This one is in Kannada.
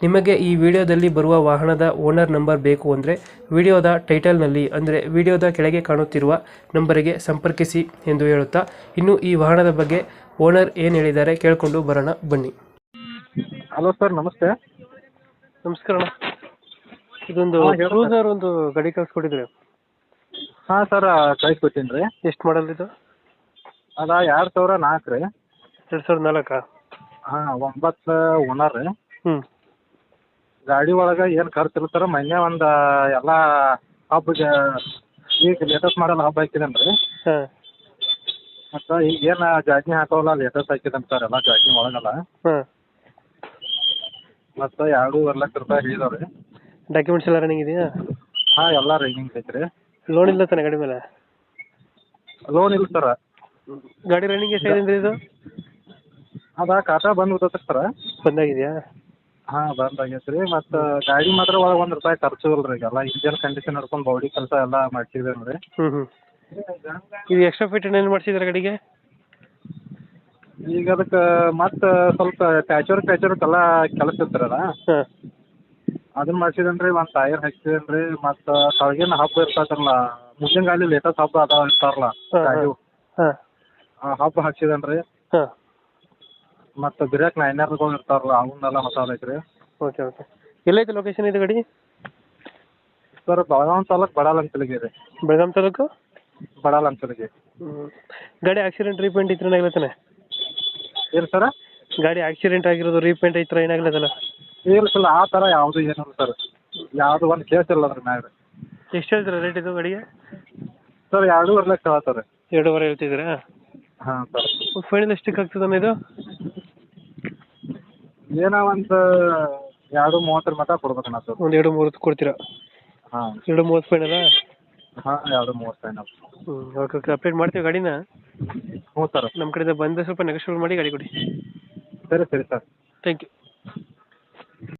ನಿಮಗೆ ಈ ವಿಡಿಯೋದಲ್ಲಿ ಬರುವ ವಾಹನದ ಓನರ್ ನಂಬರ್ ಬೇಕು ಅಂದರೆ ವಿಡಿಯೋದ ಟೈಟಲ್ನಲ್ಲಿ ಅಂದರೆ ವಿಡಿಯೋದ ಕೆಳಗೆ ಕಾಣುತ್ತಿರುವ ನಂಬರಿಗೆ ಸಂಪರ್ಕಿಸಿ ಎಂದು ಹೇಳುತ್ತಾ ಇನ್ನು ಈ ವಾಹನದ ಬಗ್ಗೆ ಓನರ್ ಏನು ಹೇಳಿದ್ದಾರೆ ಕೇಳಿಕೊಂಡು ಬರೋಣ ಬನ್ನಿ. ಹಲೋ ಸರ್ ನಮಸ್ತೆ. ನಮಸ್ಕಾರ ಇದೊಂದು ಹಾ, ಹೇಳು. ಕ್ರೂಸರ್ ಒಂದು ಗಾಡಿ ಕಳ್ಸ್ಕೊಟ್ಟಿದ್ರೆ. ಹಾಂ ಸರ್ ಕಳಿಸ್ಕೊತೀನಿ ರೀ. ಎಷ್ಟು ಮಾಡಲ್ ಇದು? ಅದ ಎರಡು ಸಾವಿರ ನಾಲ್ಕು ರೀ. ಎರಡು ಸಾವಿರದ ನಾಲ್ಕಾ? ಹಾಂ ಒಂಬತ್ತು ಓನರ್ ರೀ. ಹ್ಞೂ ಗಾಡಿ ಒಳಗೆ ಏನು ಖರ್ಚು ಸರ್ ಮೊನ್ನೆ ಒಂದು ಎಲ್ಲ ಹಬ್ಬಗೆ ಈಗ ಲೇಟೆಸ್ಟ್ ಮಾಡಲ್ ಹಬ್ಬ ಹಾಕಿದೇನೆ ರೀ ಹಾಂ. ಮತ್ತು ಈಗ ಏನು ಜಾಜಿ ಹಾಕೋಲ್ಲ ಲೇಟೆಸ್ಟ್ ಹಾಕಿದ್ದೇನೆ ಸರ್ ಎಲ್ಲ ಜಾಜಿ ಒಳಗೆಲ್ಲ. ಹಾಂ. ಮತ್ತು ಎರಡೂವರೆ ಲಕ್ಷ ರೂಪಾಯಿ ಹೇಳಿದಾವೆ ರೀ ಡಾಕ್ಯುಮೆಂಟ್ಸ್ ಎಲ್ಲ ರನ್ನಿಂಗ್ ಇದೆಯಾ? ಹಾಂ ಎಲ್ಲ ರನ್ನಿಂಗ್ ಐತೆ ರೀ ಲೋನ್ ಇಲ್ಲ ತಾನೆ ಗಾಡಿ ಮೇಲೆ? ಲೋನ್ ಇಲ್ಲ ಸರ್. ಗಾಡಿ ರನ್ನಿಂಗ್ ಎಷ್ಟಾಗಿದೆ ಇದು? ಅದ ಖಾತಾ ಬಂದು ಬಿಡ್ತೈತೆ ಸರ್. ಬಂದಾಗಿದೆಯಾ? ಹಾಂ ಬಂದಾಗೈತೆ ರೀ ಮತ್ತು ಗಾಡಿ ಮಾತ್ರ ಒಳಗೆ ಒಂದು ರೂಪಾಯಿ ಖರ್ಚು ಇಲ್ರಿ ಈಗ. ಎಲ್ಲಾ ಇಂಜನ್ ಕಂಡೀಷನ್ ಹಿಡ್ಕೊಂಡು ಬಾಡಿ ಕೆಲಸ ಎಲ್ಲಾ ಮಾಡ್ಸಿದ್ದೇನೆ ರೀ ಹ್ಞೂ ಹ್ಞೂ ಇದು ಎಕ್ಸ್ಟ್ರಾ ಫಿಟ್ ಏನು ಮಾಡಿಸಿದ್ರೆ ಗಾಡಿಗೆ? ಈಗ ಅದಕ್ಕೆ ಮತ್ತೆ ಸ್ವಲ್ಪ ಪ್ಯಾಚರ್ ಪ್ಯಾಚರ್ ಎಲ್ಲಾ ಕೆಲಸ ಇರ್ತಾರಲ್ಲ ಹಾಂ. ಅದನ್ನ ಮಾಡ್ಸಿದೇನೆ ರೀ ಒಂದು ಟೈರ್ ಹಾಕ್ಸಿದೇನೆ ರೀ ಮತ್ತು ತಳಗಿನ ಹಬ್ಬ ಇರ್ತಾರಲ್ಲ ಮುಂದಿನ ಗಾಡಿ ಲೇಟೆಸ್ಟ್ ಹಬ್ಬ ಅದಾವ ಇರ್ತಾರಲ್ಲ ಹಾಂ ಗಾಡಿ ಹಾಂ. ಆ ಹಬ್ಬ ರೀ ಹಾಂ. ಮತ್ತು ನೈನರ್ ನೈನರ್ಗಳು ಇರ್ತಾರಲ್ಲ ಅವನ್ನೆಲ್ಲ ಮಸಾಲೆ ರೀ ಓಕೆ ಓಕೆ. ಎಲ್ಲೈತೆ ಲೊಕೇಶನ್ ಇದು ಗಾಡಿ? ಸರ್ ಬೆಳಗಾವಿ ತಾಲೂಕು ಬಡಾಲ್ ಅಂತಲಿಗೆ ರೀ ಬೆಳಗಾಂ ತಾಲೂಕು? ಬಡಾಲ್ ಅಂತಲಿಗೆ. ಗಾಡಿ ಆಕ್ಸಿಡೆಂಟ್ ರೀಪೇಂಟ್ ಇತ್ತು ಏನಾಗ್ಲತ್ತಾನೆ ಏನು ಸರ್? ಗಾಡಿ ಆಕ್ಸಿಡೆಂಟ್ ಆಗಿರೋದು ರೀಪೇಂಟ್ ಐತ್ರ ಏನಾಗ್ಲತ್ತಲ್ಲ ಇಲ್ಲ ಸರ್ ಆ ಥರ ಯಾವುದು ಏನಿಲ್ಲ ಸರ್. ಯಾವುದು ಒಂದು ಕೇಸ್ ಇಲ್ಲ ಅದ್ರ ಮ್ಯಾಗ ಎಷ್ಟು ಹೇಳ್ತೀರಾ ರೇಟ್ ಇದು ಗಾಡಿಗೆ? ಸರ್ ಎರಡೂವರೆ ಲಕ್ಷ ಹೇಳ್ತಾರೆ. ಎರಡೂವರೆ ಹೇಳ್ತಿದ್ದೀರಾ? ಹಾಂ ಸರ್. ಫೈನಲ್ ಎಷ್ಟಕ್ಕೆ ಆಗ್ತದಮ್ಮ ಇದು? ಏನೋ ಒಂದು ಎರಡು ಮೂವತ್ತರ ಮಟ್ಟ ಕೊಡ್ಬೇಕಣ್ಣ ಸರ್. ಒಂದು ಎರಡು ಮೂವತ್ತು ಕೊಡ್ತೀರಾ? ಹಾ. ಎರಡು ಮೂವತ್ತು ಫೈನಲ್ಲ ಹಾಂ ಎರಡು ಮೂವತ್ತು ಫೈನಲ್ ಹ್ಞೂ ಓಕೆ ಓಕೆ ಅಪ್ಡೇಟ್ ಮಾಡ್ತೀವಿ ಗಾಡಿನ? ಹ್ಞೂ ಸರ್. ನಮ್ಮ ಕಡೆಯಿಂದ ಬಂದು ಸ್ವಲ್ಪ ನೆಗೋಷಿಯೇಟ್ ಮಾಡಿ ಗಾಡಿ ಕೊಡಿ. ಸರಿ ಸರಿ ಸರ್. Thank you